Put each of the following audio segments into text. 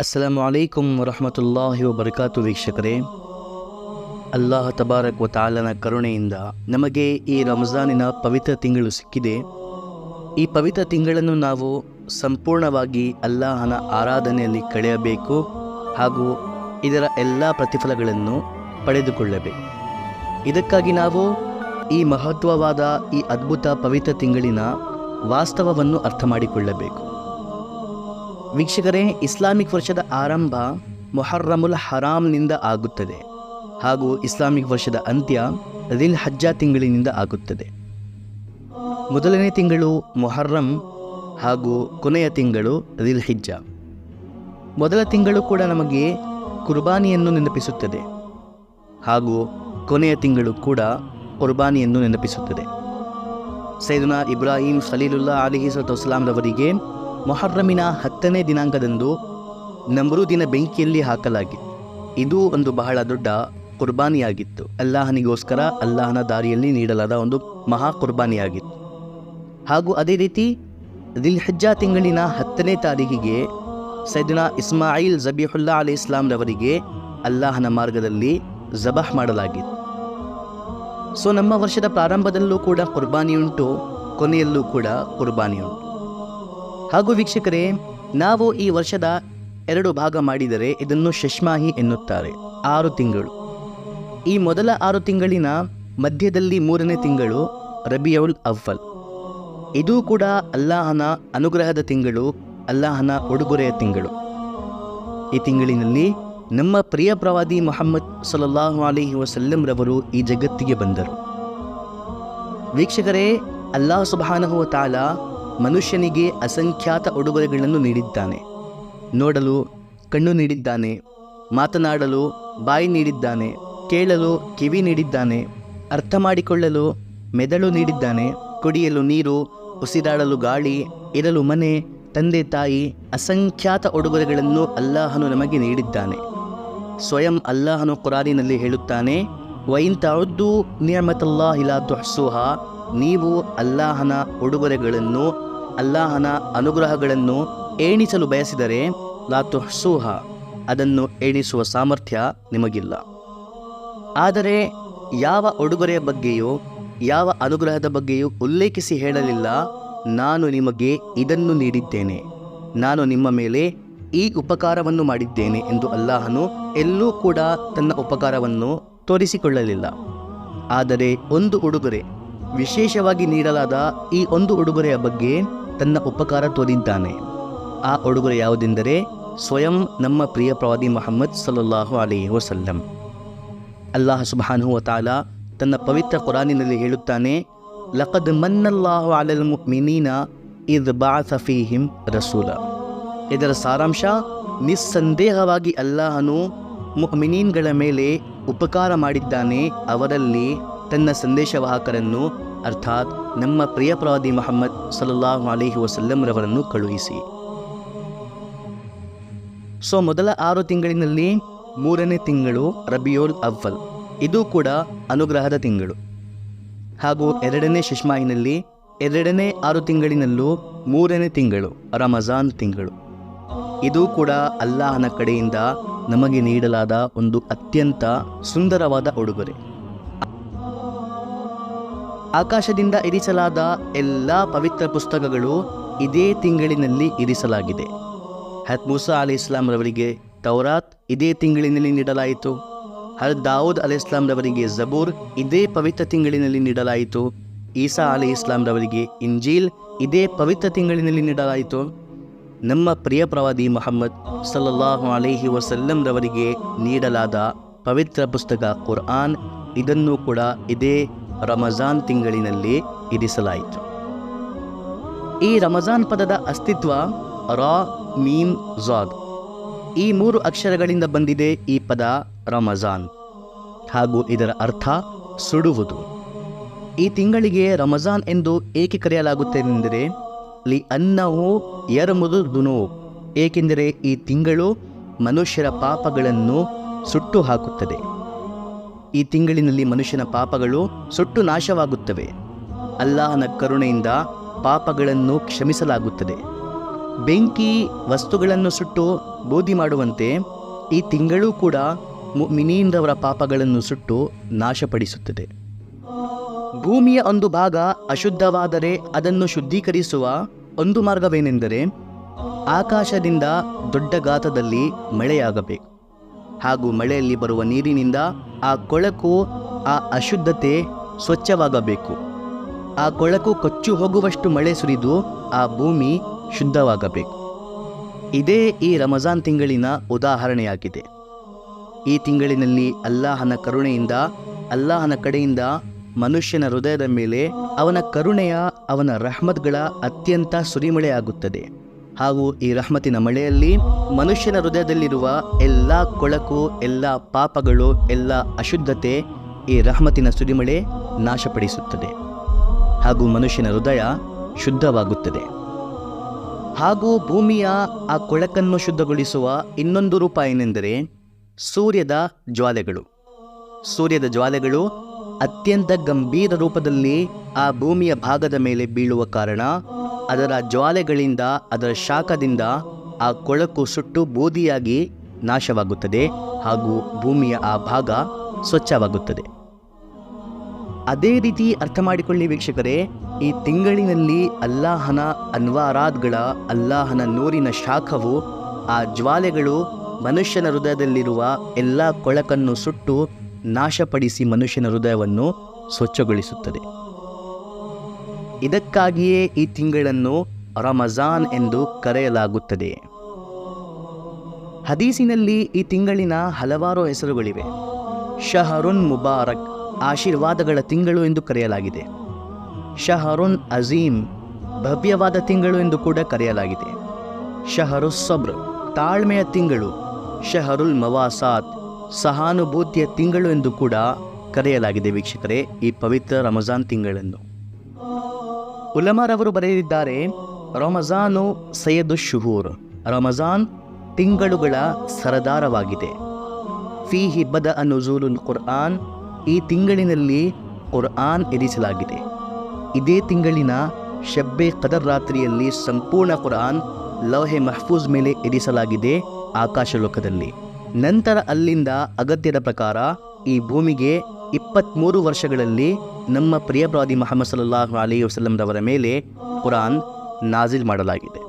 ಅಸ್ಸಲಾಮು ಅಲೈಕುಂ ವರಹಮತುಲ್ಲಾಹಿ ವಬರಕಾತು ವೀಕ್ಷಕರೇ. ಅಲ್ಲಾಹ ತಬಾರಕ್ ತಾಲನ ಕರುಣೆಯಿಂದ ನಮಗೆ ಈ ರಂಜಾನಿನ ಪವಿತ್ರ ತಿಂಗಳು ಸಿಕ್ಕಿದೆ. ಈ ಪವಿತ್ರ ತಿಂಗಳನ್ನು ನಾವು ಸಂಪೂರ್ಣವಾಗಿ ಅಲ್ಲಾಹನ ಆರಾಧನೆಯಲ್ಲಿ ಕಳೆಯಬೇಕು ಹಾಗೂ ಇದರ ಎಲ್ಲ ಪ್ರತಿಫಲಗಳನ್ನು ಪಡೆದುಕೊಳ್ಳಬೇಕು. ಇದಕ್ಕಾಗಿ ನಾವು ಈ ಮಹತ್ವವಾದ ಈ ಅದ್ಭುತ ಪವಿತ್ರ ತಿಂಗಳಿನ ವಾಸ್ತವವನ್ನು ಅರ್ಥ ಮಾಡಿಕೊಳ್ಳಬೇಕು ವೀಕ್ಷಕರೇ, ಇಸ್ಲಾಮಿಕ್ ವರ್ಷದ ಆರಂಭ ಮೊಹರ್ರಮುಲ್ ಹರಾಮ್ನಿಂದ ಆಗುತ್ತದೆ ಹಾಗೂ ಇಸ್ಲಾಮಿಕ್ ವರ್ಷದ ಅಂತ್ಯ ದಿಲ್ ಹಜ್ಜಾ ತಿಂಗಳಿನಿಂದ ಆಗುತ್ತದೆ. ಮೊದಲನೇ ತಿಂಗಳು ಮೊಹರ್ರಂ ಹಾಗೂ ಕೊನೆಯ ತಿಂಗಳು ದಿಲ್ ಹಿಜ್ಜ ಮೊದಲ ತಿಂಗಳು ಕೂಡ ನಮಗೆ ಕುರ್ಬಾನಿಯನ್ನು ನೆನಪಿಸುತ್ತದೆ ಹಾಗೂ ಕೊನೆಯ ತಿಂಗಳು ಕೂಡ ಕುರ್ಬಾನಿಯನ್ನು ನೆನಪಿಸುತ್ತದೆ. ಸೈದುನಾ ಇಬ್ರಾಹಿಂ ಖಲೀಲುಲ್ಲಾ ಅಲಿಹಿ ರವರಿಗೆ ಮೊಹರ್ರಮಿನ ಹತ್ತನೇ ದಿನಾಂಕದಂದು ನಮ್ರೂದಿನ ಬೆಂಕಿಯಲ್ಲಿ ಹಾಕಲಾಗಿತ್ತು ಇದು ಒಂದು ಬಹಳ ದೊಡ್ಡ ಕುರ್ಬಾನಿಯಾಗಿತ್ತು. ಅಲ್ಲಾಹನಿಗೋಸ್ಕರ ಅಲ್ಲಾಹನ ದಾರಿಯಲ್ಲಿ ನೀಡಲಾದ ಒಂದು ಮಹಾ ಕುರ್ಬಾನಿಯಾಗಿತ್ತು. ಹಾಗೂ ಅದೇ ರೀತಿ ದಿಲ್ ಹಜ್ಜಾ ತಿಂಗಳಿನ ಹತ್ತನೇ ತಾರೀಕಿಗೆ ಸೈದನಾ ಇಸ್ಮಾಯಿಲ್ ಜಬೀಹುಲ್ಲಾ ಅಲಿ ಇಸ್ಲಾಂರವರಿಗೆ ಅಲ್ಲಾಹನ ಮಾರ್ಗದಲ್ಲಿ ಜಬಹ್ ಮಾಡಲಾಗಿತ್ತು. ಸೊ ನಮ್ಮ ವರ್ಷದ ಪ್ರಾರಂಭದಲ್ಲೂ ಕೂಡ ಕುರ್ಬಾನಿಯುಂಟು, ಕೊನೆಯಲ್ಲೂ ಕೂಡ ಕುರ್ಬಾನಿಯುಂಟು. ಹಾಗೂ ವೀಕ್ಷಕರೇ, ನಾವು ಈ ವರ್ಷದ ಎರಡು ಭಾಗ ಮಾಡಿದರೆ ಇದನ್ನು ಶಶ್ಮಾಹಿ ಎನ್ನುತ್ತಾರೆ, ಆರು ತಿಂಗಳು. ಈ ಮೊದಲ ಆರು ತಿಂಗಳಿನ ಮಧ್ಯದಲ್ಲಿ ಮೂರನೇ ತಿಂಗಳು ರಬಿಯೌಲ್ ಅವ್ವಲ್. ಇದು ಕೂಡ ಅಲ್ಲಾಹನ ಅನುಗ್ರಹದ ತಿಂಗಳು, ಅಲ್ಲಾಹನ ಉಡುಗೊರೆಯ ತಿಂಗಳು. ಈ ತಿಂಗಳಿನಲ್ಲಿ ನಮ್ಮ ಪ್ರಿಯ ಪ್ರವಾದಿ ಮೊಹಮ್ಮದ್ ಸಲಲ್ಲಾಹು ಅಲಿಹಿ ವಸಲ್ಲಂರವರು ಈ ಜಗತ್ತಿಗೆ ಬಂದರು. ವೀಕ್ಷಕರೇ, ಅಲ್ಲಾಹ್ ಸುಬಾನಹುವ ತಾಲ ಮನುಷ್ಯನಿಗೆ ಅಸಂಖ್ಯಾತ ಉಡುಗೊರೆಗಳನ್ನು ನೀಡಿದ್ದಾನೆ. ನೋಡಲು ಕಣ್ಣು ನೀಡಿದ್ದಾನೆ, ಮಾತನಾಡಲು ಬಾಯಿ ನೀಡಿದ್ದಾನೆ, ಕೇಳಲು ಕಿವಿ ನೀಡಿದ್ದಾನೆ, ಅರ್ಥ ಮಾಡಿಕೊಳ್ಳಲು ಮೆದುಳು ನೀಡಿದ್ದಾನೆ, ಕುಡಿಯಲು ನೀರು, ಉಸಿರಾಡಲು ಗಾಳಿ, ಇರಲು ಮನೆ, ತಂದೆ ತಾಯಿ, ಅಸಂಖ್ಯಾತ ಉಡುಗೊರೆಗಳನ್ನು ಅಲ್ಲಾಹನು ನಮಗೆ ನೀಡಿದ್ದಾನೆ. ಸ್ವಯಂ ಅಲ್ಲಾಹನು ಕುರಾನಿನಲ್ಲಿ ಹೇಳುತ್ತಾನೆ, ವೈನ್ ನಿಯಮತಲ್ಲಾ ನಿಯಮತಲ್ಲಾಹಿಲಾ ದುಹ್ಸುಹ ನೀವು ಅಲ್ಲಾಹನ ಉಡುಗೊರೆಗಳನ್ನು ಅಲ್ಲಾಹನ ಅನುಗ್ರಹಗಳನ್ನು ಏಣಿಸಲು ಬಯಸಿದರೆ ಲಾತು ಹಸೂಹ ಅದನ್ನು ಏಣಿಸುವ ಸಾಮರ್ಥ್ಯ ನಿಮಗಿಲ್ಲ. ಆದರೆ ಯಾವ ಉಡುಗೊರೆಯ ಬಗ್ಗೆಯೂ, ಯಾವ ಅನುಗ್ರಹದ ಬಗ್ಗೆಯೂ ಉಲ್ಲೇಖಿಸಿ ಹೇಳಲಿಲ್ಲ, ನಾನು ನಿಮಗೆ ಇದನ್ನು ನೀಡಿದ್ದೇನೆ. ನಾನು ನಿಮ್ಮ ಮೇಲೆ ಈ ಉಪಕಾರವನ್ನು ಮಾಡಿದ್ದೇನೆ ಎಂದು ಅಲ್ಲಾಹನು ಎಲ್ಲೂ ಕೂಡ ತನ್ನ ಉಪಕಾರವನ್ನು ತೋರಿಸಿಕೊಳ್ಳಲಿಲ್ಲ. ಆದರೆ ಒಂದು ಉಡುಗೊರೆ, ವಿಶೇಷವಾಗಿ ನೀಡಲಾದ ಈ ಒಂದು ಉಡುಗೊರೆಯ ಬಗ್ಗೆ ತನ್ನ ಉಪಕಾರ ತೋರಿದ್ದಾನೆ. ಆ ಉಡುಗೊರೆ ಯಾವುದೆಂದರೆ ಸ್ವಯಂ ನಮ್ಮ ಪ್ರಿಯ ಪ್ರವಾದಿ ಮೊಹಮ್ಮದ್ ಸಲ್ಲಲ್ಲಾಹು ಅಲಿ ವಸಲ್ಲಂ. ಅಲ್ಲಾಹ ಸುಬಾನು ತಾಲ ತನ್ನ ಪವಿತ್ರ ಕುರಾನಿನಲ್ಲಿ ಹೇಳುತ್ತಾನೆ, ಲಕದ್ ಮನ್ನಲ್ಲಾಹು ಅಲಲ್ ಮಿನೀನ ಇದ್ ಬಾ ಸಫೀಹಿಂ ರಸೂಲ. ಇದರ ಸಾರಾಂಶ, ನಿಸ್ಸಂದೇಹವಾಗಿ ಅಲ್ಲಾಹನು ಮುಮಿನೀನ್ಗಳ ಮೇಲೆ ಉಪಕಾರ ಮಾಡಿದ್ದಾನೆ, ಅವರಲ್ಲಿ ತನ್ನ ಸಂದೇಶವಾಹಕರನ್ನು ಅರ್ಥಾತ್ ನಮ್ಮ ಪ್ರಿಯ ಪ್ರವಾದಿ ಮೊಹಮ್ಮದ್ ಸಲ್ಲಾಹು ಅಲಿಹಿ ವಸಲ್ಲಂರವರನ್ನು ಕಳುಹಿಸಿ. ಸೊ, ಮೊದಲ ಆರು ತಿಂಗಳಿನಲ್ಲಿ ಮೂರನೇ ತಿಂಗಳು ರಬಿಯೋಲ್ ಅವ್ವಲ್. ಇದು ಕೂಡ ಅನುಗ್ರಹದ ತಿಂಗಳು. ಹಾಗೂ ಎರಡನೇ ಶಿಶ್ಮಾಯಿನಲ್ಲಿ ಎರಡನೇ ಆರು ತಿಂಗಳಿನಲ್ಲೂ ಮೂರನೇ ತಿಂಗಳು ರಮಜಾನ್ ತಿಂಗಳು. ಇದು ಕೂಡ ಅಲ್ಲಾಹನ ಕಡೆಯಿಂದ ನಮಗೆ ನೀಡಲಾದ ಒಂದು ಅತ್ಯಂತ ಸುಂದರವಾದ ಉಡುಗೊರೆ. ಆಕಾಶದಿಂದ ಇರಿಸಲಾದ ಎಲ್ಲ ಪವಿತ್ರ ಪುಸ್ತಕಗಳು ಇದೇ ತಿಂಗಳಿನಲ್ಲಿ ಇರಿಸಲಾಗಿದೆ. ಹತ್ ಮೂಸಾ ಅಲಿ ಇಸ್ಲಾಂರವರಿಗೆ ತೌರಾತ್ ಇದೇ ತಿಂಗಳಿನಲ್ಲಿ ನೀಡಲಾಯಿತು. ಹರ್ ದಾವೂದ್ ಅಲಿ ಇಸ್ಲಾಂರವರಿಗೆ ಜಬೂರ್ ಇದೇ ಪವಿತ್ರ ತಿಂಗಳಿನಲ್ಲಿ ನೀಡಲಾಯಿತು. ಈಸಾ ಅಲಿ ಇಸ್ಲಾಂರವರಿಗೆ ಇಂಜೀಲ್ ಇದೇ ಪವಿತ್ರ ತಿಂಗಳಿನಲ್ಲಿ ನೀಡಲಾಯಿತು. ನಮ್ಮ ಪ್ರಿಯ ಪ್ರವಾದಿ ಮೊಹಮ್ಮದ್ ಸಲ್ಲಲ್ಲಾಹು ಅಲಿಹಿ ವಸಲ್ಲಂರವರಿಗೆ ನೀಡಲಾದ ಪವಿತ್ರ ಪುಸ್ತಕ ಕುರ್ಆನ್ ಇದನ್ನು ಕೂಡ ಇದೇ ರಮಜಾನ್ ತಿಂಗಳಿನಲ್ಲಿ ಇರಿಸಲಾಯಿತು. ಈ ರಮಜಾನ್ ಪದದ ಅಸ್ತಿತ್ವ ರಾ, ಮೀಮ್ ಝಾದ್ ಈ ಮೂರು ಅಕ್ಷರಗಳಿಂದ ಬಂದಿದೆ ಈ ಪದ ರಮಜಾನ್. ಹಾಗೂ ಇದರ ಅರ್ಥ ಸುಡುವುದು. ಈ ತಿಂಗಳಿಗೆ ರಮಜಾನ್ ಎಂದು ಏಕೆ ಕರೆಯಲಾಗುತ್ತದೆಂದರೆ ಲಿ ಅನ್ನವು ಎರಮುದು ದುನೋ. ಏಕೆಂದರೆ ಈ ತಿಂಗಳು ಮನುಷ್ಯರ ಪಾಪಗಳನ್ನು ಸುಟ್ಟು ಹಾಕುತ್ತದೆ. ಈ ತಿಂಗಳಿನಲ್ಲಿ ಮನುಷ್ಯನ ಪಾಪಗಳು ಸುಟ್ಟು ನಾಶವಾಗುತ್ತವೆ. ಅಲ್ಲಾಹನ ಕರುಣೆಯಿಂದ ಪಾಪಗಳನ್ನು ಕ್ಷಮಿಸಲಾಗುತ್ತದೆ. ಬೆಂಕಿ ವಸ್ತುಗಳನ್ನು ಸುಟ್ಟು ಬೋಧಿ ಮಾಡುವಂತೆ ಈ ತಿಂಗಳೂ ಕೂಡ ಮಿನಿಯಿಂದವರ ಪಾಪಗಳನ್ನು ಸುಟ್ಟು ನಾಶಪಡಿಸುತ್ತದೆ. ಭೂಮಿಯ ಒಂದು ಭಾಗ ಅಶುದ್ಧವಾದರೆ ಅದನ್ನು ಶುದ್ಧೀಕರಿಸುವ ಒಂದು ಮಾರ್ಗವೇನೆಂದರೆ ಆಕಾಶದಿಂದ ದೊಡ್ಡ ಗಾತ್ರದಲ್ಲಿ ಮಳೆಯಾಗಬೇಕು. ಹಾಗೂ ಮಳೆಯಲ್ಲಿ ಬರುವ ನೀರಿನಿಂದ ಆ ಕೊಳಕು, ಆ ಅಶುದ್ಧತೆ ಸ್ವಚ್ಛವಾಗಬೇಕು. ಆ ಕೊಳಕು ಕೊಚ್ಚು ಹೋಗುವಷ್ಟು ಮಳೆ ಸುರಿದು ಆ ಭೂಮಿ ಶುದ್ಧವಾಗಬೇಕು. ಇದೇ ಈ ರಮಜಾನ್ ತಿಂಗಳಿನ ಉದಾಹರಣೆಯಾಗಿದೆ. ಈ ತಿಂಗಳಿನಲ್ಲಿ ಅಲ್ಲಾಹನ ಕರುಣೆಯಿಂದ, ಅಲ್ಲಾಹನ ಕಡೆಯಿಂದ ಮನುಷ್ಯನ ಹೃದಯದ ಮೇಲೆ ಅವನ ಕರುಣೆಯ, ಅವನ ರಹಮತ್ಗಳ ಅತ್ಯಂತ ಸುರಿಮಳೆಯಾಗುತ್ತದೆ. ಹಾಗೂ ಈ ರಹಮತಿನ ಮಳೆಯಲ್ಲಿ ಮನುಷ್ಯನ ಹೃದಯದಲ್ಲಿರುವ ಎಲ್ಲ ಕೊಳಕು, ಎಲ್ಲ ಪಾಪಗಳು, ಎಲ್ಲ ಅಶುದ್ಧತೆ ಈ ರಹಮತಿನ ಸುರಿಮಳೆ ನಾಶಪಡಿಸುತ್ತದೆ ಹಾಗೂ ಮನುಷ್ಯನ ಹೃದಯ ಶುದ್ಧವಾಗುತ್ತದೆ. ಹಾಗೂ ಭೂಮಿಯ ಆ ಕೊಳಕನ್ನು ಶುದ್ಧಗೊಳಿಸುವ ಇನ್ನೊಂದು ರೂಪ ಏನೆಂದರೆ ಸೂರ್ಯದ ಜ್ವಾಲೆಗಳು. ಸೂರ್ಯದ ಜ್ವಾಲೆಗಳು ಅತ್ಯಂತ ಗಂಭೀರ ರೂಪದಲ್ಲಿ ಆ ಭೂಮಿಯ ಭಾಗದ ಮೇಲೆ ಬೀಳುವ ಕಾರಣ ಅದರ ಜ್ವಾಲೆಗಳಿಂದ, ಅದರ ಶಾಖದಿಂದ ಆ ಕೊಳಕು ಸುಟ್ಟು ಬೂದಿಯಾಗಿ ನಾಶವಾಗುತ್ತದೆ ಹಾಗೂ ಭೂಮಿಯ ಆ ಭಾಗ ಸ್ವಚ್ಛವಾಗುತ್ತದೆ. ಅದೇ ರೀತಿ ಅರ್ಥ ಮಾಡಿಕೊಳ್ಳಿ ವೀಕ್ಷಕರೇ, ಈ ತಿಂಗಳಿನಲ್ಲಿ ಅಲ್ಲಾಹನ ಅನ್ವಾರಾದ್ಗಳ, ಅಲ್ಲಾಹನ ನೂರಿನ ಶಾಖವು ಆ ಜ್ವಾಲೆಗಳು ಮನುಷ್ಯನ ಹೃದಯದಲ್ಲಿರುವ ಎಲ್ಲ ಕೊಳಕನ್ನು ಸುಟ್ಟು ನಾಶಪಡಿಸಿ ಮನುಷ್ಯನ ಹೃದಯವನ್ನು ಸ್ವಚ್ಛಗೊಳಿಸುತ್ತದೆ. ಇದಕ್ಕಾಗಿಯೇ ಈ ತಿಂಗಳನ್ನು ರಮಜಾನ್ ಎಂದು ಕರೆಯಲಾಗುತ್ತದೆ. ಹದೀಸಿನಲ್ಲಿ ಈ ತಿಂಗಳಿನ ಹಲವಾರು ಹೆಸರುಗಳಿವೆ. ಶಹರುನ್ ಮುಬಾರಕ್ ಆಶೀರ್ವಾದಗಳ ತಿಂಗಳು ಎಂದು ಕರೆಯಲಾಗಿದೆ. ಶಹರುನ್ ಅಜೀಮ್ ಭವ್ಯವಾದ ತಿಂಗಳು ಎಂದು ಕೂಡ ಕರೆಯಲಾಗಿದೆ. ಶಹರು ಸಬ್ರ್ ತಾಳ್ಮೆಯ ತಿಂಗಳು, ಶಹರುಲ್ ಮವಾಸಾತ್ ಸಹಾನುಭೂತಿಯ ತಿಂಗಳು ಎಂದು ಕೂಡ ಕರೆಯಲಾಗಿದೆ ವೀಕ್ಷಕರೇ ಈ ಪವಿತ್ರ ರಮಜಾನ್ ತಿಂಗಳನ್ನು. ಉಲಮಾರವರು ಬರೆದಿದ್ದಾರೆ, ರಮಜಾನು ಸೈಯದು ಶುಹೂರ್. ರಮಜಾನ್ ತಿಂಗಳುಗಳ ಸರದಾರವಾಗಿದೆ. ಫಿಹಿ ಬದ ಅನುಜೂಲುಲ್ ಕುರ್ಆನ್ ಈ ತಿಂಗಳಿನಲ್ಲಿ ಕುರ್ಆನ್ ಇರಿಸಲಾಗಿದೆ ಇದೇ ತಿಂಗಳಿನ ಶಬ್ಬೆ ಕದರ್ ರಾತ್ರಿಯಲ್ಲಿ ಸಂಪೂರ್ಣ ಕುರ್ಆನ್ ಲೌಹೆ ಮಹಫೂಜ್ ಮೇಲೆ ಇರಿಸಲಾಗಿದೆ ಆಕಾಶಲೋಕದಲ್ಲಿ. ನಂತರ ಅಲ್ಲಿಂದ ಅಗತ್ಯದ ಪ್ರಕಾರ ಈ ಭೂಮಿಗೆ ಇಪ್ಪತ್ತ್ಮೂರು ವರ್ಷಗಳಲ್ಲಿ ನಮ್ಮ ಪ್ರಿಯ ಪ್ರವಾದಿ ಮೊಹಮ್ಮದ್ ಸಲ್ಲಾಹು ಅಲಿ ವಸಲಂರವರ ಮೇಲೆ ಕುರಾನ್ ನಾಜಿಲ್ ಮಾಡಲಾಗಿದೆ.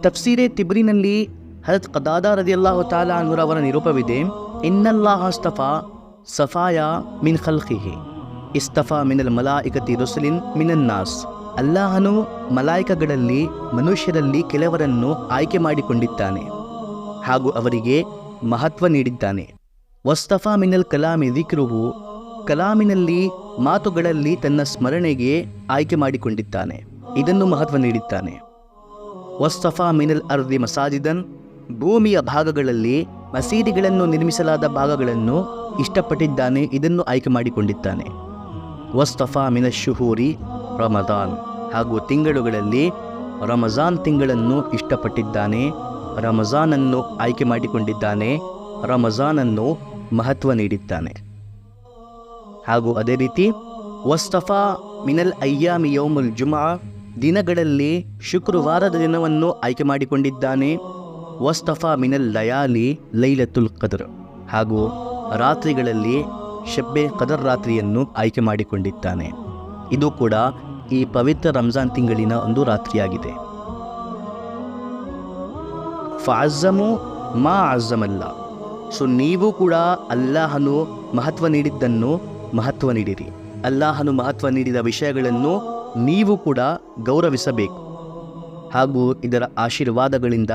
ತಫ್ಸೀರೆ ತಿಬ್ರಿನಲ್ಲಿ ಹರತ್ ಕದಾದ ರದಿಯಲ್ಲಾಹು ತಾಲಾ ಅನ್ವರವರ ನಿರೂಪವಿದೆ, ಇನ್ನಲ್ಲಾಹ ಸ್ತಫಾ ಸಫಾಯ ಮಿನ್ ಖಲ್ಕಿಹಿ ಇಸ್ತಫಾ ಮಿನಲ್ ಮಲಾಯಿಕತಿ ರುಸುಲಿನ್ ಮಿನನ್ನಾಸ್ ಅಲ್ಲಾಹನು ಮಲಾಯಿಕಗಳಲ್ಲಿ, ಮನುಷ್ಯರಲ್ಲಿ ಕೆಲವರನ್ನು ಆಯ್ಕೆ ಮಾಡಿಕೊಂಡಿದ್ದಾನೆ ಹಾಗೂ ಅವರಿಗೆ ಮಹತ್ವ ನೀಡಿದ್ದಾನೆ. ವಸ್ತಫಾ ಮಿನಲ್ ಕಲಾಮಿ ದಿಕ್ರುವು ಕಲಾಮಿನಲ್ಲಿ ಮಾತುಗಳಲ್ಲಿ ತನ್ನ ಸ್ಮರಣೆಗೆ ಆಯ್ಕೆ ಮಾಡಿಕೊಂಡಿದ್ದಾನೆ. ಇದನ್ನು ಮಹತ್ವ ನೀಡಿದ್ದಾನೆ. ವಸ್ತಫಾ ಮಿನಲ್ ಅರ್ದಿ ಮಸಾಜಿದನ್ ಭೂಮಿಯ ಭಾಗಗಳಲ್ಲಿ ಮಸೀದಿಗಳನ್ನು ನಿರ್ಮಿಸಲಾದ ಭಾಗಗಳನ್ನು ಇಷ್ಟಪಟ್ಟಿದ್ದಾನೆ, ಇದನ್ನು ಆಯ್ಕೆ ಮಾಡಿಕೊಂಡಿದ್ದಾನೆ. ವಸ್ತಫಾ ಮಿನ ಶುಹೂರಿ ರಮದಾನ್ ಹಾಗೂ ತಿಂಗಳುಗಳಲ್ಲಿ ರಮಜಾನ್ ತಿಂಗಳನ್ನು ಇಷ್ಟಪಟ್ಟಿದ್ದಾನೆ, ರಮಜಾನನ್ನು ಆಯ್ಕೆ ಮಾಡಿಕೊಂಡಿದ್ದಾನೆ, ರಮಜಾನನ್ನು ಮಹತ್ವ ನೀಡಿದ್ದಾನೆ. ಹಾಗೂ ಅದೇ ರೀತಿ, ವಸ್ತಫಾ ಮಿನಲ್ ಅಯ್ಯಾಮಿ ಯೌಮುಲ್ ಜುಮಾ ದಿನಗಳಲ್ಲಿ ಶುಕ್ರವಾರದ ದಿನವನ್ನು ಆಯ್ಕೆ ಮಾಡಿಕೊಂಡಿದ್ದಾನೆ ವಸ್ತಫಾ ಮಿನಲ್ ಲಯಾಲಿ ಲೈಲತುಲ್ ಕದರ್ ಹಾಗೂ ರಾತ್ರಿಗಳಲ್ಲಿ ಶಬ್ಬೆ ಕದರ್ ರಾತ್ರಿಯನ್ನು ಆಯ್ಕೆ ಮಾಡಿಕೊಂಡಿದ್ದಾನೆ. ಇದು ಕೂಡ ಈ ಪವಿತ್ರ ರಂಜಾನ್ ತಿಂಗಳಿನ ಒಂದು ರಾತ್ರಿಯಾಗಿದೆ. ಫಾಜಮು ಮಾ ಅಜ್ಜಮಲ್ಲ. ಸೊ, ನೀವು ಕೂಡ ಅಲ್ಲಾಹನು ಮಹತ್ವ ನೀಡಿದ್ದನ್ನು ಮಹತ್ವ ನೀಡಿರಿ. ಅಲ್ಲಾಹನು ಮಹತ್ವ ನೀಡಿದ ವಿಷಯಗಳನ್ನು ನೀವು ಕೂಡ ಗೌರವಿಸಬೇಕು. ಹಾಗೂ ಇದರ ಆಶೀರ್ವಾದಗಳಿಂದ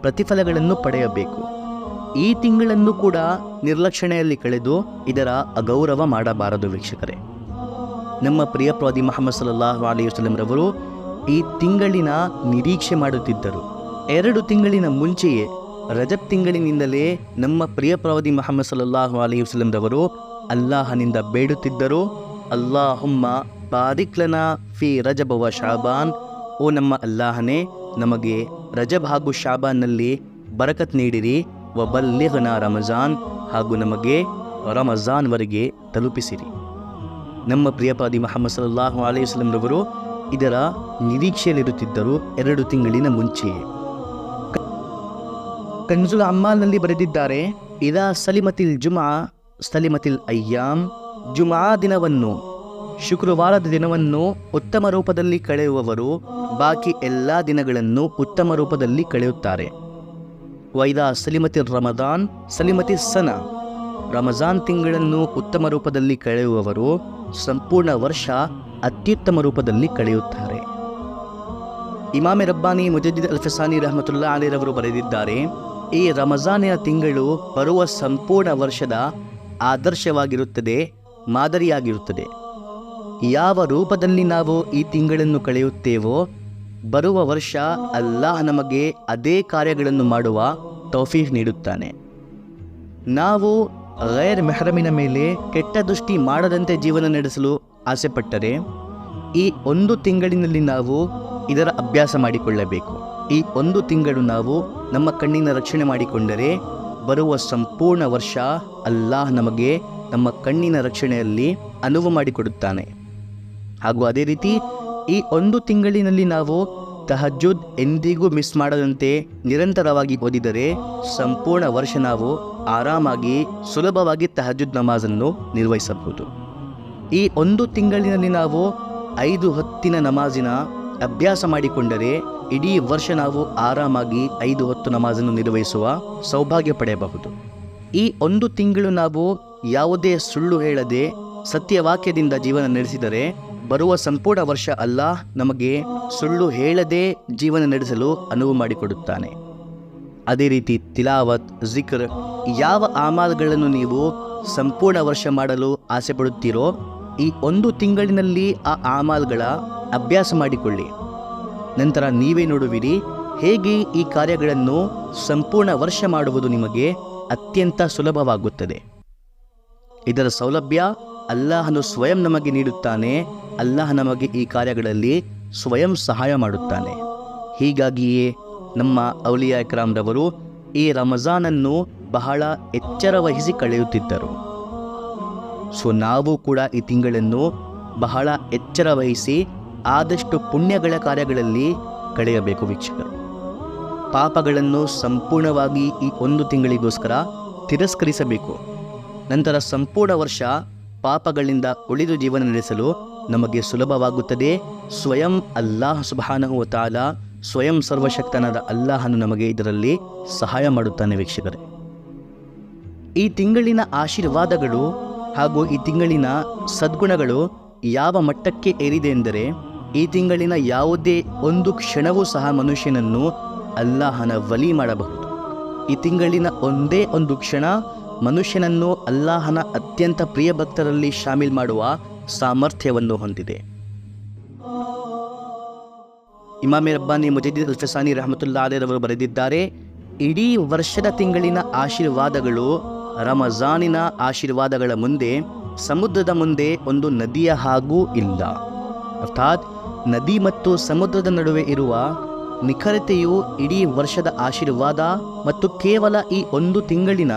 ಪ್ರತಿಫಲಗಳನ್ನು ಪಡೆಯಬೇಕು. ಈ ತಿಂಗಳನ್ನು ಕೂಡ ನಿರ್ಲಕ್ಷಣೆಯಲ್ಲಿ ಕಳೆದು ಇದರ ಅಗೌರವ ಮಾಡಬಾರದು ವೀಕ್ಷಕರೇ. ನಮ್ಮ ಪ್ರಿಯ ಪ್ರವಾದಿ ಮೊಹಮ್ಮದ್ ಸಲ್ಲಾಹು ಅಲಿ ವಸಲಂರವರು ಈ ತಿಂಗಳಿನ ನಿರೀಕ್ಷೆ ಮಾಡುತ್ತಿದ್ದರು. ಎರಡು ತಿಂಗಳಿನ ಮುಂಚೆಯೇ ರಜಬ್ ತಿಂಗಳಿನಿಂದಲೇ ನಮ್ಮ ಪ್ರಿಯ ಪ್ರವಾದಿ ಮೊಹಮ್ಮದ್ ಸಲ್ಲಾಹು ಅಲಿ ವಸಲಂರವರು ಅಲ್ಲಾಹನಿಂದ ಬೇಡುತ್ತಿದ್ದರು, ಅಲ್ಲಾಹುಮ್ಮ ಬಾರಿಕ್ಲನ ಫಿ ರಜಬವ ಶಾಬಾನ್. ಓ ನಮ್ಮ ಅಲ್ಲಾಹನೇ, ನಮಗೆ ರಜಬ್ ಹಾಗೂ ಶಾಬಾನ್ನಲ್ಲಿ ಬರಕತ್ ನೀಡಿರಿ. ವ ಬಲ್ಲಿಗನ ರಮಜಾನ್ ಹಾಗೂ ನಮಗೆ ರಮಜಾನ್ವರೆಗೆ ತಲುಪಿಸಿರಿ. ನಮ್ಮ ಪ್ರಿಯಪಾದಿ ಮೊಹಮ್ಮದ್ ಸಲ್ಲಾಹು ಅಲೈಹಿ ವಸಲ್ಲಂರವರು ಇದರ ನಿರೀಕ್ಷೆಯಲ್ಲಿರುತ್ತಿದ್ದರು ಎರಡು ತಿಂಗಳಿನ ಮುಂಚೆಯೇ. ಕನ್ಸುಲ್ ಅಮ್ಮಾಲ್ನಲ್ಲಿ ಬರೆದಿದ್ದಾರೆ, ಇದಾ ಸಲಿಮತಿಲ್ ಜುಮಾ ಸಲಿಮತಿಲ್ ಅಯ್ಯಾಮ್, ಜುಮಾ ದಿನವನ್ನು, ಶುಕ್ರವಾರದ ದಿನವನ್ನು ಉತ್ತಮ ರೂಪದಲ್ಲಿ ಕಳೆಯುವವರು ಬಾಕಿ ಎಲ್ಲ ದಿನಗಳನ್ನು ಉತ್ತಮ ರೂಪದಲ್ಲಿ ಕಳೆಯುತ್ತಾರೆ. ವೈದಾ ಸಲಿಮತಿ ರಮದಾನ್ ಸಲಿಮತಿ ಸನ, ರಮಜಾನ್ ತಿಂಗಳನ್ನು ಉತ್ತಮ ರೂಪದಲ್ಲಿ ಕಳೆಯುವವರು ಸಂಪೂರ್ಣ ವರ್ಷ ಅತ್ಯುತ್ತಮ ರೂಪದಲ್ಲಿ ಕಳೆಯುತ್ತಾರೆ. ಇಮಾಮೆ ರಬ್ಬಾನಿ ಮುಜದ್ದಿದ್ ಅಲ್ಫಸಾನಿ ರಹಮತುಲ್ಲಾ ಅಲಿರವರು ಬರೆದಿದ್ದಾರೆ, ಈ ರಮಜಾನಿನ ತಿಂಗಳು ಬರುವ ಸಂಪೂರ್ಣ ವರ್ಷದ ಆದರ್ಶವಾಗಿರುತ್ತದೆ, ಮಾದರಿಯಾಗಿರುತ್ತದೆ. ಯಾವ ರೂಪದಲ್ಲಿ ನಾವು ಈ ತಿಂಗಳನ್ನು ಕಳೆಯುತ್ತೇವೋ, ಬರುವ ವರ್ಷ ಅಲ್ಲಾಹ್ ನಮಗೆ ಅದೇ ಕಾರ್ಯಗಳನ್ನು ಮಾಡುವ ತೌಫೀಫ್ ನೀಡುತ್ತಾನೆ. ನಾವು ಗೈರ್ ಮೆಹರಮಿನ ಮೇಲೆ ಕೆಟ್ಟ ದೃಷ್ಟಿ ಮಾಡದಂತೆ ಜೀವನ ನಡೆಸಲು ಆಸೆಪಟ್ಟರೆ, ಈ ಒಂದು ತಿಂಗಳಿನಲ್ಲಿ ನಾವು ಇದರ ಅಭ್ಯಾಸ ಮಾಡಿಕೊಳ್ಳಬೇಕು. ಈ ಒಂದು ತಿಂಗಳು ನಾವು ನಮ್ಮ ಕಣ್ಣಿನ ರಕ್ಷಣೆ ಮಾಡಿಕೊಂಡರೆ ಬರುವ ಸಂಪೂರ್ಣ ವರ್ಷ ಅಲ್ಲಾಹ್ ನಮಗೆ ನಮ್ಮ ಕಣ್ಣಿನ ರಕ್ಷಣೆಯಲ್ಲಿ ಅನುವು ಮಾಡಿಕೊಡುತ್ತಾನೆ. ಹಾಗೂ ಅದೇ ರೀತಿ ಈ ಒಂದು ತಿಂಗಳಿನಲ್ಲಿ ನಾವು ತಹಜ್ಜುದ್ ಎಂದಿಗೂ ಮಿಸ್ ಮಾಡದಂತೆ ನಿರಂತರವಾಗಿ ಓದಿದರೆ ಸಂಪೂರ್ಣ ವರ್ಷ ನಾವು ಆರಾಮಾಗಿ, ಸುಲಭವಾಗಿ ತಹಜ್ಜುದ್ ನಮಾಜನ್ನು ನಿರ್ವಹಿಸಬಹುದು. ಈ ಒಂದು ತಿಂಗಳಿನಲ್ಲಿ ನಾವು ಐದು ಹೊತ್ತಿನ ನಮಾಜಿನ ಅಭ್ಯಾಸ ಮಾಡಿಕೊಂಡರೆ ಇಡೀ ವರ್ಷ ನಾವು ಆರಾಮಾಗಿ ಐದು ಹೊತ್ತು ನಮಾಜನ್ನು ನಿರ್ವಹಿಸುವ ಸೌಭಾಗ್ಯ ಪಡೆಯಬಹುದು. ಈ ಒಂದು ತಿಂಗಳು ನಾವು ಯಾವುದೇ ಸುಳ್ಳು ಹೇಳದೆ ಸತ್ಯವಾಕ್ಯದಿಂದ ಜೀವನ ನಡೆಸಿದರೆ ಬರುವ ಸಂಪೂರ್ಣ ವರ್ಷ ಅಲ್ಲ ನಮಗೆ ಸುಳ್ಳು ಹೇಳದೆ ಜೀವನ ನಡೆಸಲು ಅನುವು ಮಾಡಿಕೊಡುತ್ತಾನೆ. ಅದೇ ರೀತಿ ತಿಲಾವತ್, ಜಿಕ್ರ್ ಯಾವ ಆಮಾಲ್ಗಳನ್ನು ನೀವು ಸಂಪೂರ್ಣ ವರ್ಷ ಮಾಡಲು ಆಸೆ ಪಡುತ್ತೀರೋ ಈ ಒಂದು ತಿಂಗಳಿನಲ್ಲಿ ಆ ಆಮಾಲ್ಗಳ ಅಭ್ಯಾಸ ಮಾಡಿಕೊಳ್ಳಿ. ನಂತರ ನೀವೇ ನೋಡುವಿರಿ ಹೇಗೆ ಈ ಕಾರ್ಯಗಳನ್ನು ಸಂಪೂರ್ಣ ವರ್ಷ ಮಾಡುವುದು ನಿಮಗೆ ಅತ್ಯಂತ ಸುಲಭವಾಗುತ್ತದೆ. ಇದರ ಸೌಲಭ್ಯ ಅಲ್ಲಾಹನು ಸ್ವಯಂ ನಮಗೆ ನೀಡುತ್ತಾನೆ, ಅಲ್ಲಾಹ ನಮಗೆ ಈ ಕಾರ್ಯಗಳಲ್ಲಿ ಸ್ವಯಂ ಸಹಾಯ ಮಾಡುತ್ತಾನೆ. ಹೀಗಾಗಿಯೇ ನಮ್ಮ ಔಲಿಯಾ ಇಕ್ರಾಮ್ರವರು ಈ ರಮಜಾನನ್ನು ಬಹಳ ಎಚ್ಚರ ವಹಿಸಿ ಕಳೆಯುತ್ತಿದ್ದರು. ಸೊ ನಾವು ಕೂಡ ಈ ತಿಂಗಳನ್ನು ಬಹಳ ಎಚ್ಚರ ವಹಿಸಿ ಆದಷ್ಟು ಪುಣ್ಯಗಳ ಕಾರ್ಯಗಳಲ್ಲಿ ಕಳೆಯಬೇಕು ವೀಕ್ಷಕರು. ಪಾಪಗಳನ್ನು ಸಂಪೂರ್ಣವಾಗಿ ಈ ಒಂದು ತಿಂಗಳಿಗೋಸ್ಕರ ತಿರಸ್ಕರಿಸಬೇಕು. ನಂತರ ಸಂಪೂರ್ಣ ವರ್ಷ ಪಾಪಗಳಿಂದ ಉಳಿದು ಜೀವನ ನಡೆಸಲು ನಮಗೆ ಸುಲಭವಾಗುತ್ತದೆ. ಸ್ವಯಂ ಅಲ್ಲಾಹ್ ಸುಬಹಾನಹು ತಾಲ ಸ್ವಯಂ ಸರ್ವಶಕ್ತನಾದ ಅಲ್ಲಾಹನು ನಮಗೆ ಇದರಲ್ಲಿ ಸಹಾಯ ಮಾಡುತ್ತಾನೆ ವೀಕ್ಷಕರೇ. ಈ ತಿಂಗಳಿನ ಆಶೀರ್ವಾದಗಳು ಹಾಗೂ ಈ ತಿಂಗಳಿನ ಸದ್ಗುಣಗಳು ಯಾವ ಮಟ್ಟಕ್ಕೆ ಏರಿದೆ ಎಂದರೆ, ಈ ತಿಂಗಳಿನ ಯಾವುದೇ ಒಂದು ಕ್ಷಣವೂ ಸಹ ಮನುಷ್ಯನನ್ನು ಅಲ್ಲಾಹನ ಬಲಿ ಮಾಡಬಹುದು. ಈ ತಿಂಗಳಿನ ಒಂದೇ ಒಂದು ಕ್ಷಣ ಮನುಷ್ಯನನ್ನು ಅಲ್ಲಾಹನ ಅತ್ಯಂತ ಪ್ರಿಯ ಭಕ್ತರಲ್ಲಿ ಶಾಮೀಲ್ ಮಾಡುವ ಸಾಮರ್ಥ್ಯವನ್ನು ಹೊಂದಿದೆ. ಇಮಾಮೆ ರಬ್ಬಾನಿ ಮುಜದ್ದೀದ್ ಅಲ್ಫಸಾನಿ ರಹಮತುಲ್ಲಾ ಅಲೇರವರು ಬರೆದಿದ್ದಾರೆ, ಇಡೀ ವರ್ಷದ ತಿಂಗಳಿನ ಆಶೀರ್ವಾದಗಳು ರಮಜಾನಿನ ಆಶೀರ್ವಾದಗಳ ಮುಂದೆ, ಸಮುದ್ರದ ಮುಂದೆ ಒಂದು ನದಿಯ ಹಾಗೂ ಇಲ್ಲ. ಅರ್ಥಾತ್, ನದಿ ಮತ್ತು ಸಮುದ್ರದ ನಡುವೆ ಇರುವ ನಿಖರತೆಯು ಇಡೀ ವರ್ಷದ ಆಶೀರ್ವಾದ ಮತ್ತು ಕೇವಲ ಈ ಒಂದು ತಿಂಗಳಿನ,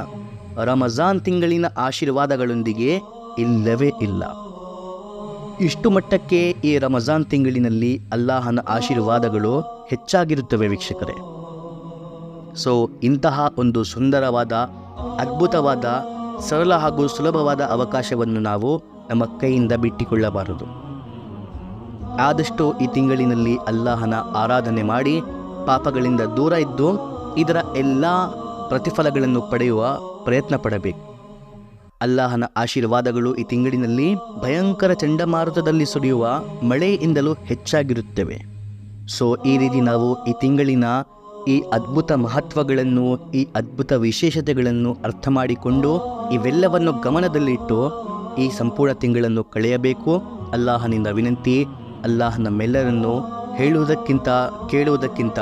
ರಮಜಾನ್ ತಿಂಗಳಿನ ಆಶೀರ್ವಾದಗಳೊಂದಿಗೆ ಇಲ್ಲವೇ ಇಲ್ಲ. ಇಷ್ಟು ಮಟ್ಟಕ್ಕೆ ಈ ರಮಜಾನ್ ತಿಂಗಳಿನಲ್ಲಿ ಅಲ್ಲಾಹನ ಆಶೀರ್ವಾದಗಳು ಹೆಚ್ಚಾಗಿರುತ್ತವೆ ವೀಕ್ಷಕರೇ. ಸೊ ಇಂತಹ ಒಂದು ಸುಂದರವಾದ ಅದ್ಭುತವಾದ, ಸರಳ ಹಾಗೂ ಸುಲಭವಾದ ಅವಕಾಶವನ್ನು ನಾವು ನಮ್ಮ ಕೈಯಿಂದ ಬಿಟ್ಟಿಕೊಳ್ಳಬಾರದು. ಆದಷ್ಟು ಈ ತಿಂಗಳಿನಲ್ಲಿ ಅಲ್ಲಾಹನ ಆರಾಧನೆ ಮಾಡಿ ಪಾಪಗಳಿಂದ ದೂರ ಇದ್ದು ಇದರ ಎಲ್ಲ ಪ್ರತಿಫಲಗಳನ್ನು ಪಡೆಯುವ ಪ್ರಯತ್ನ ಪಡಬೇಕು. ಅಲ್ಲಾಹನ ಆಶೀರ್ವಾದಗಳು ಈ ತಿಂಗಳಿನಲ್ಲಿ ಭಯಂಕರ ಚಂಡಮಾರುತದಲ್ಲಿ ಸುರಿಯುವ ಮಳೆಯಿಂದಲೂ ಹೆಚ್ಚಾಗಿರುತ್ತವೆ. ಸೊ ಈ ರೀತಿ ನಾವು ಈ ತಿಂಗಳಿನ ಈ ಅದ್ಭುತ ಮಹತ್ವಗಳನ್ನು, ಈ ಅದ್ಭುತ ವಿಶೇಷತೆಗಳನ್ನು ಅರ್ಥ ಮಾಡಿಕೊಂಡು ಇವೆಲ್ಲವನ್ನು ಗಮನದಲ್ಲಿಟ್ಟು ಈ ಸಂಪೂರ್ಣ ತಿಂಗಳನ್ನು ಕಳೆಯಬೇಕು. ಅಲ್ಲಾಹನಿಂದ ವಿನಂತಿ ಅಲ್ಲಾಹನ ನಮ್ಮೆಲ್ಲರನ್ನು ಹೇಳುವುದಕ್ಕಿಂತ, ಕೇಳುವುದಕ್ಕಿಂತ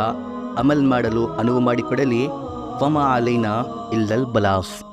ಅಮಲ್ ಮಾಡಲು ಅನುವು ಮಾಡಿಕೊಡಲಿ. ವಮ ಅಲೈನ ಇಲ್ಲಲ್ ಬಲಾಫ್